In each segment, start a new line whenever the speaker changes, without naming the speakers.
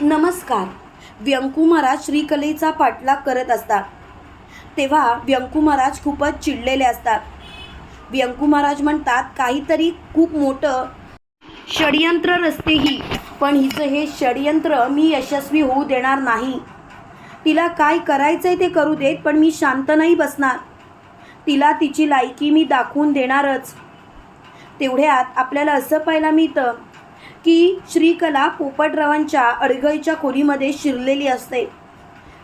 नमस्कार. व्यंकू महाराज श्रीकलेचा पाठलाग करत असतात. तेव्हा व्यंकू महाराज खूपच चिडलेले असतात. व्यंकू महाराज म्हणतात काहीतरी खूप मोठं षडयंत्र रचतेही पण हिचं हे षडयंत्र मी यशस्वी होऊ देणार नाही. तिला काय करायचं आहे ते करू देत पण मी शांत नाही बसणार. तिला तिची लायकी मी दाखवून देणारच. तेवढ्यात आपल्याला असं पाहायला मिळतं की श्रीकला पोपटरावांच्या अडगळीच्या खोलीमध्ये शिरलेली असते.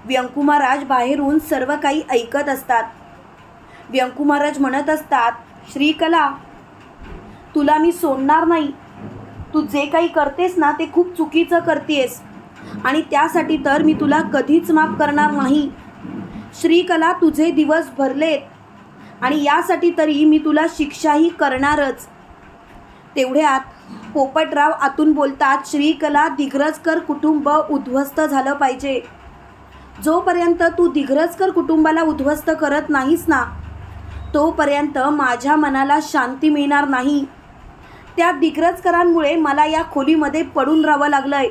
व्यंकुमाराज बाहेरून सर्व काही ऐकत असतात. व्यंकुमाराज म्हणत असतात श्रीकला तुला मी सोडणार नाही. तू जे काही करतेस ना ते खूप चुकीचं करतेस. आणि त्यासाठी तर मी तुला कधीच माफ करणार नाही. श्रीकला तुझे दिवस भरलेत. आणि यासाठी तरी मी तुला शिक्षाही करणारच. तेवढ्यात पोपटराव आतून बोलतात श्रीकला दिग्रजकर कुटुंब उद्ध्वस्त झालं पाहिजे. जोपर्यंत तू दिग्रजकर कुटुंबाला उद्ध्वस्त करत नाहीस ना तोपर्यंत माझ्या मनाला शांती मिळणार नाही. त्या दिग्रजकरांमुळे मला या खोलीमध्ये पडून राहावं लागलंय.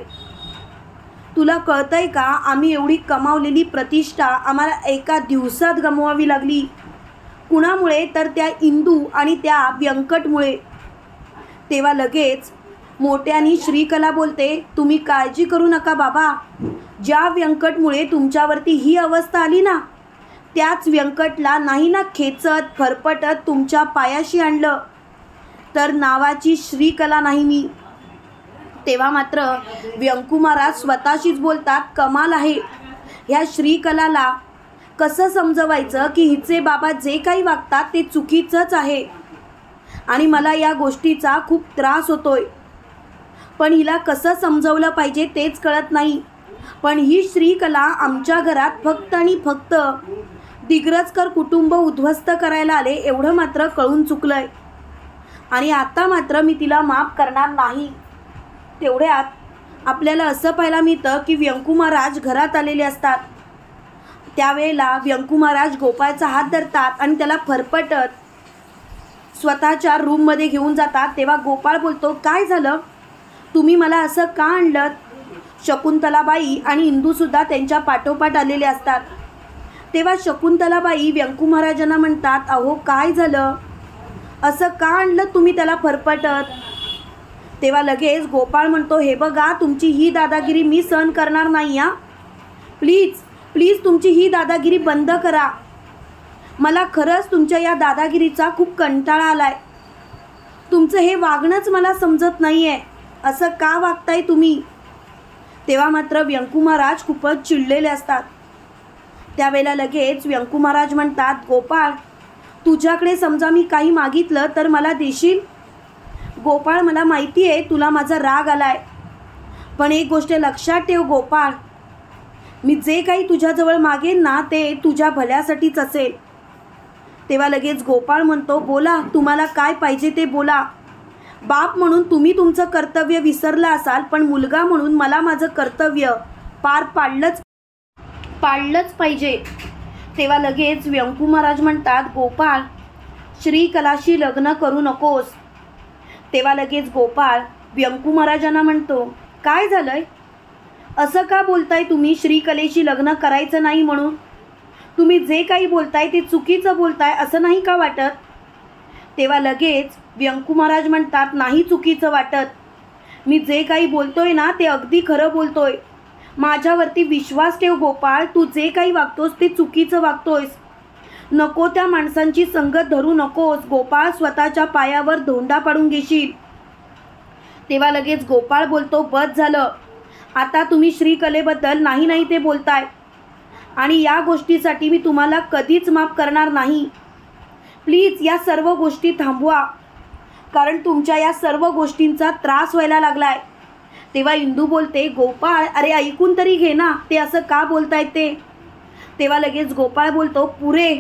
तुला कळतंय का आम्ही एवढी कमावलेली प्रतिष्ठा आम्हाला एका दिवसात गमवावी लागली. कुणामुळे? तर त्या इंदू आणि त्या व्यंकटमुळे. तेव्हा लगेच मोठ्यानी श्रीकला बोलते तुम्ही काळजी करू नका बाबा. ज्या व्यंकटमुळे तुमच्यावरती ही अवस्था आली ना त्याच व्यंकटला नाही ना खेचत फरफटत तुमच्या पायाशी आणलं. तर नावाची श्रीकला नाही मी. तेव्हा मात्र व्यंकू महाराज स्वतःशीच बोलतात कमाल आहे. ह्या श्रीकलाला कसं समजवायचं की हिचे बाबा जे काही वागतात ते चुकीचंच आहे. आणि मला या गोष्टीचा खूप त्रास होतोय. पण हिला कसं समजवलं पाहिजे तेच कळत नाही. पण ही श्रीकला आमच्या घरात फक्त आणि फक्त दिग्रजकर कुटुंब उद्ध्वस्त करायला आले एवढं मात्र कळून चुकलंय. आणि आता मात्र मी तिला माफ करणार नाही. तेवढ्यात आपल्याला असं पाहायला मिळतं की व्यंकू महाराज घरात आलेले असतात. त्यावेळेला व्यंकू महाराज गोपाळचा हात धरतात आणि त्याला फरफटत स्वतःच्या रूममध्ये घेऊन जातात. तेव्हा गोपाळ बोलतो काय झालं? तुम्ही मला असं का आणलं शकुंतलाबाई आणि इंदूसुद्धा त्यांच्या पाठोपाठ आलेले असतात. तेव्हा शकुंतलाबाई व्यंकू महाराजांना म्हणतात अहो काय झालं? असं का आणलं तुम्ही त्याला फरफटत? तेव्हा लगेच गोपाळ म्हणतो हे बघा तुमची ही दादागिरी मी सहन करणार नाही या प्लीज प्लीज तुमची ही दादागिरी बंद करा. मला खरंच तुमच्या या दादागिरीचा खूप कंटाळा आला आहे तुमचं हे वागणंच मला समजत नाही आहे असं का वागताय तुम्ही? तेव्हा मात्र व्यंकू महाराज खूपच चिडलेले असतात. त्यावेळेला लगेच व्यंकू महाराज म्हणतात गोपाळ तुझ्याकडे समजा मी काही मागितलं तर मला देशील? गोपाळ मला माहिती आहे तुला माझा राग आलाय. पण एक गोष्ट लक्षात ठेव गोपाळ. मी जे काही तुझ्याजवळ मागेन ना ते तुझ्या भल्यासाठीच असेल. तेव्हा लगेच गोपाळ म्हणतो बोला तुम्हाला काय पाहिजे ते बोला. बाप म्हणून तुम्ही तुमचं कर्तव्य विसरला असाल पण मुलगा म्हणून मला माझं कर्तव्य पार पाडलंच पाडलंच पाहिजे. तेव्हा लगेच व्यंकू महाराज म्हणतात गोपाळ श्रीकलाशी लग्न करू नकोस. तेव्हा लगेच गोपाळ व्यंकू महाराजांना म्हणतो काय झालंय? असं का बोलताय तुम्ही? श्रीकलेशी लग्न करायचं नाही म्हणून. तुम्ही जे काही बोलताय ते चुकीचं बोलताय असं नाही का वाटत? तेव्हा लगेच व्यंकू महाराज म्हणतात नाही चुकीचं वाटत. मी जे काही बोलतोय ना ते अगदी खरं बोलतोय. माझ्यावरती विश्वास ठेव गोपाळ तू जे काही वागतोस ते चुकीचं वागतोयस. नको त्या माणसांची संगत धरू नकोस. गोपाळ स्वतःच्या पायावर धोंडा पाडून घेशील. तेव्हा लगेच गोपाळ बोलतो बस झालं. आता तुम्ही श्रीकलेबद्दल नाही नाही ते बोलताय. आणि या गोष्टीसाठी मी तुम्हाला कधीच माफ करणार नाही. प्लीज या सर्व गोष्टी थांबवा. कारण तुमच्या या सर्व गोष्टींचा त्रास व्हायला लागलाय. तेव्हा इंदू बोलते गोपाळ अरे ऐकून तरी घे ना ते असं का बोलतायत ते? तेव्हा लगेच गोपाळ बोलतो पुरे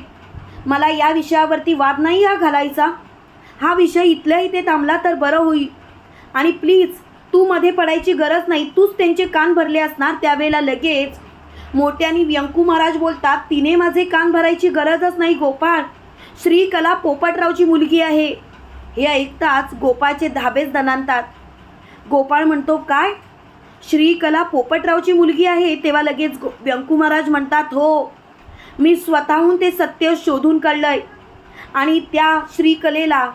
मला या विषयावरती वाद नाही हा घालायचा. हा विषय इथल्या इथे थांबला तर बरं होईल. आणि प्लीज तू मध्ये पडायची गरज नाही तूच त्यांचे कान भरले असणार त्यावेळेला लगेच. मोठ्यानी व्यंकू महाराज बोलतात तिने माझे कान भरायची गरजच नाही गोपाळ. श्रीकला पोपटरावची मुलगी आहे. हे ऐकताच गोपाळचे धाबेच दणानतात गोपाळ म्हणतो काय? श्रीकला पोपटरावची मुलगी आहे? तेव्हा लगेच गो- व्यंकू महाराज म्हणतात हो. मी स्वतःहून ते सत्य शोधून काढलंय आणि त्या श्रीकलेला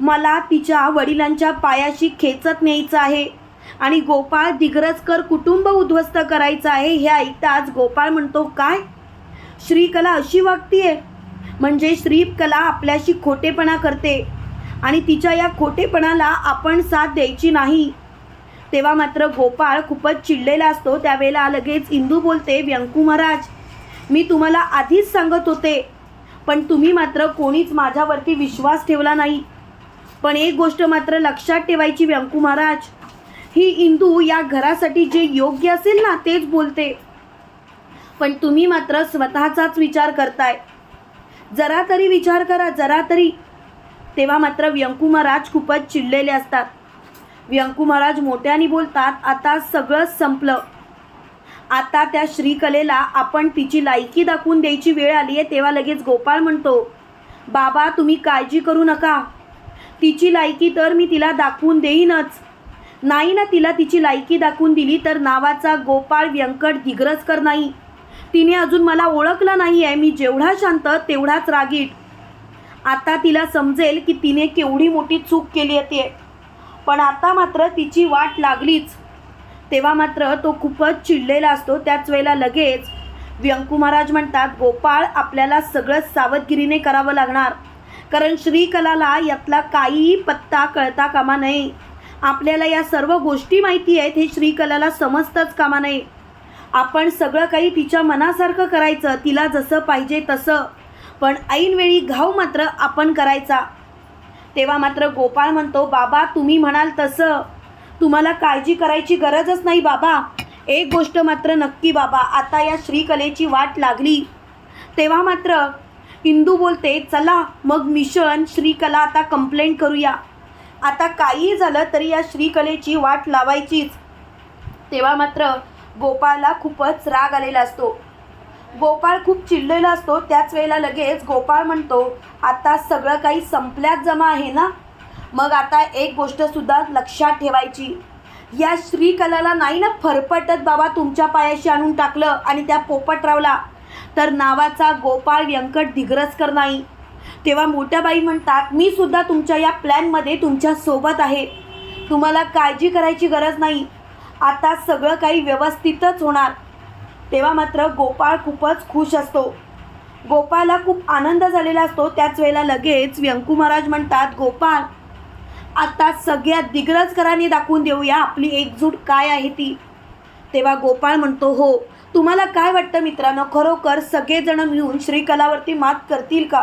मला तिच्या वडिलांच्या पायाशी खेचत न्यायचं आहे. आणि गोपाळ दिग्रजकर कुटुंब उद्ध्वस्त करायचं आहे हे ऐकताच गोपाळ म्हणतो काय? श्रीकला अशी वागतीये? म्हणजे श्रीकला आपल्याशी खोटेपणा करते आणि तिच्या या खोटेपणाला आपण साथ द्यायची नाही. तेव्हा मात्र गोपाळ खूपच चिडलेला असतो. त्यावेळेला लगेच इंदू बोलते व्यंकू महाराज मी तुम्हाला आधीच सांगत होते पण तुम्ही मात्र कोणीच माझ्यावरती विश्वास ठेवला नाही. पण एक गोष्ट मात्र लक्षात ठेवायची व्यंकू महाराज ही इंदू या घरासाठी जे योग्य असेल ना तेच बोलते. पण तुम्ही मात्र स्वतःचाच विचार करताय. जरा तरी विचार करा जरा तरी. तेव्हा मात्र व्यंकू महाराज खूपच चिडलेले असतात. व्यंकू महाराज मोठ्याने बोलतात आता सगळं संपलं. आता त्या श्रीकलेला आपण तिची लायकी दाखवून द्यायची वेळ आली आहे तेव्हा लगेच गोपाळ म्हणतो बाबा तुम्ही काळजी करू नका. तिची लायकी तर मी तिला दाखवून देईनच. नाही ना तिला तिची लायकी दाखवून दिली तर नावाचा गोपाळ व्यंकट दिग्रजकर नाही. तिने अजून मला ओळखलं नाही आहे मी जेवढा शांत तेवढाच रागीट. आता तिला समजेल की तिने केवढी मोठी चूक केली आहे पण आता मात्र तिची वाट लागलीच. तेव्हा मात्र तो खूपच चिडलेला असतो. त्याच वेळेला लगेच व्यंकू महाराज म्हणतात गोपाळ आपल्याला सगळं सावधगिरीने करावं लागणार. कारण श्रीकलाला यातला काहीही पत्ता कळता कामा नये. आपल्याला या सर्व गोष्टी माहिती आहेत हे श्रीकलाला समजतंच कामा नये. आपण सगळं काही तिच्या मनासारखं करायचं तिला जसं पाहिजे तसं. पण ऐनवेळी घाव मात्र आपण करायचा. तेव्हा मात्र गोपाळ म्हणतो बाबा तुम्ही म्हणाल तसं. तुम्हाला काळजी करायची गरजच नाही बाबा. एक गोष्ट मात्र नक्की बाबा आता या श्रीकलेची वाट लागली. तेव्हा मात्र हिंदू बोलते चला मग मिशन श्रीकला आता कंप्लेंट करूया. आता काहीही झालं तरी या श्रीकलेची वाट लावायचीच. तेव्हा मात्र गोपाळला खूपच राग आलेला असतो. गोपाळ खूप चिडलेला असतो. त्याच वेळेला लगेच गोपाळ म्हणतो आता सगळं काही संपल्यात जमा आहे ना? मग आता एक गोष्टसुद्धा लक्षात ठेवायची. या श्रीकलाला नाही ना फरफटत बाबा तुमच्या पायाशी आणून टाकलं आणि त्या पोपटरावला. तर नावाचा गोपाळ व्यंकट दिग्रजकर नाही. तेव्हा मोठ्या बाई म्हणतात मी सुद्धा तुमच्या या प्लॅनमध्ये तुमच्यासोबत आहे. तुम्हाला काळजी करायची गरज नाही. आता सगळं काही व्यवस्थितच होणार. तेव्हा मात्र गोपाळ खूपच खुश असतो. गोपाळला खूप आनंद झालेला असतो. त्याच वेळेला लगेच व्यंकू महाराज म्हणतात गोपाळ आता सगळ्या दिग्रजकरांनी दाखवून देऊया आपली एकजूट काय आहे ती. तेव्हा गोपाळ म्हणतो हो तुम्हाला काय वाटतं मित्रांनो? खरोखर सगळेजण मिळून श्रीकलावरती मात करतील का?